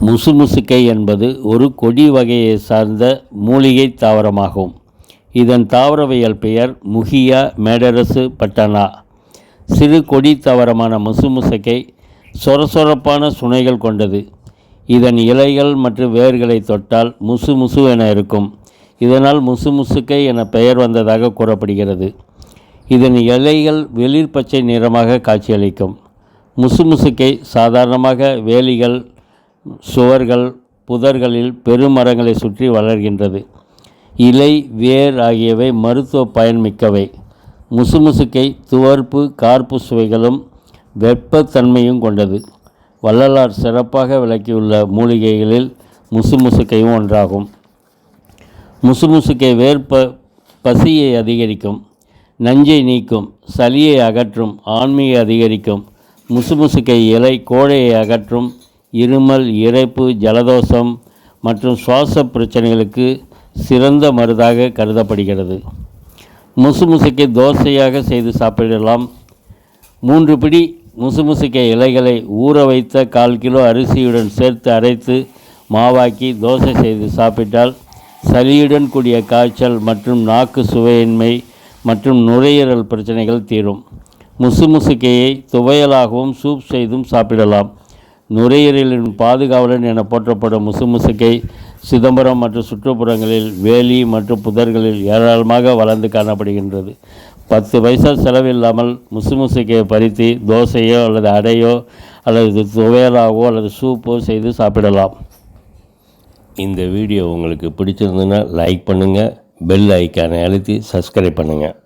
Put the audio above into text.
முசுமுசுக்கை என்பது ஒரு கொடி வகையை சார்ந்த மூலிகை தாவரமாகும். இதன் தாவரவியல் பெயர் முகியா மேடரசு பட்டனா. சிறு கொடி தாவரமான முசுமுசுக்கை சொரசொரப்பான சுனைகள் கொண்டது. இதன் இலைகள் மற்றும் வேர்களை தொட்டால் முசுமுசு என இருக்கும். இதனால் முசுமுசுக்கை என பெயர் வந்ததாக கூறப்படுகிறது. இதன் இலைகள் வெளிர் பச்சை நிறமாக காட்சியளிக்கும். முசுமுசுக்கை சாதாரணமாக வேலிகள் சுவர்கள் புதர்களில் பெருமரங்களை சுற்றி வளர்கின்றது. இலை வேர் ஆகியவை மருத்துவ பயன்மிக்கவை. முசுமுசுக்கை துவர்ப்பு கார்ப்பு சுவைகளும் வெப்பத்தன்மையும் கொண்டது. வள்ளலார் சிறப்பாக விளக்கியுள்ள மூலிகைகளில் முசுமுசுக்கையும் ஒன்றாகும். முசுமுசுக்கை வேர்ப்ப பசியை அதிகரிக்கும் நஞ்சை நீக்கும் சளியை அகற்றும் ஆண்மையை அதிகரிக்கும் முசுமுசுக்கை இலை கோழையை அகற்றும் இருமல் இரைப்பு ஜலதோஷம் மற்றும் சுவாச பிரச்சனைகளுக்கு சிறந்த மருந்தாக கருதப்படுகிறது. முசுமுசுக்கை தோசையாக செய்து சாப்பிடலாம். மூன்று பிடி முசுமுசுக்கை இலைகளை ஊற வைத்த கால் கிலோ அரிசியுடன் சேர்த்து அரைத்து மாவாக்கி தோசை செய்து சாப்பிட்டால் சளியுடன் கூடிய காய்ச்சல் மற்றும் நாக்கு சுவையின்மை மற்றும் நுரையீரல் பிரச்சனைகள் தீரும். முசுமுசுக்கையை துவையலாகவும் சூப் செய்தும் சாப்பிடலாம். நுரையீரலின் பாதுகாவலன் என போற்றப்படும் முசுமுசுக்கை சிதம்பரம் மற்றும் சுற்றுப்புறங்களில் வேலி மற்றும் புதர்களில் ஏராளமாக வளர்ந்து காணப்படுகின்றது. பத்து பைசா செலவில்லாமல் முசுமுசுக்கையை பறித்து தோசையோ அல்லது அடையோ அல்லது துவையலாகவோ அல்லது சூப்போ செய்து சாப்பிடலாம். இந்த வீடியோ உங்களுக்கு பிடிச்சிருந்ததுன்னா லைக் பண்ணுங்கள் பெல் ஐக்கானை அழுத்தி சப்ஸ்கிரைப் பண்ணுங்கள்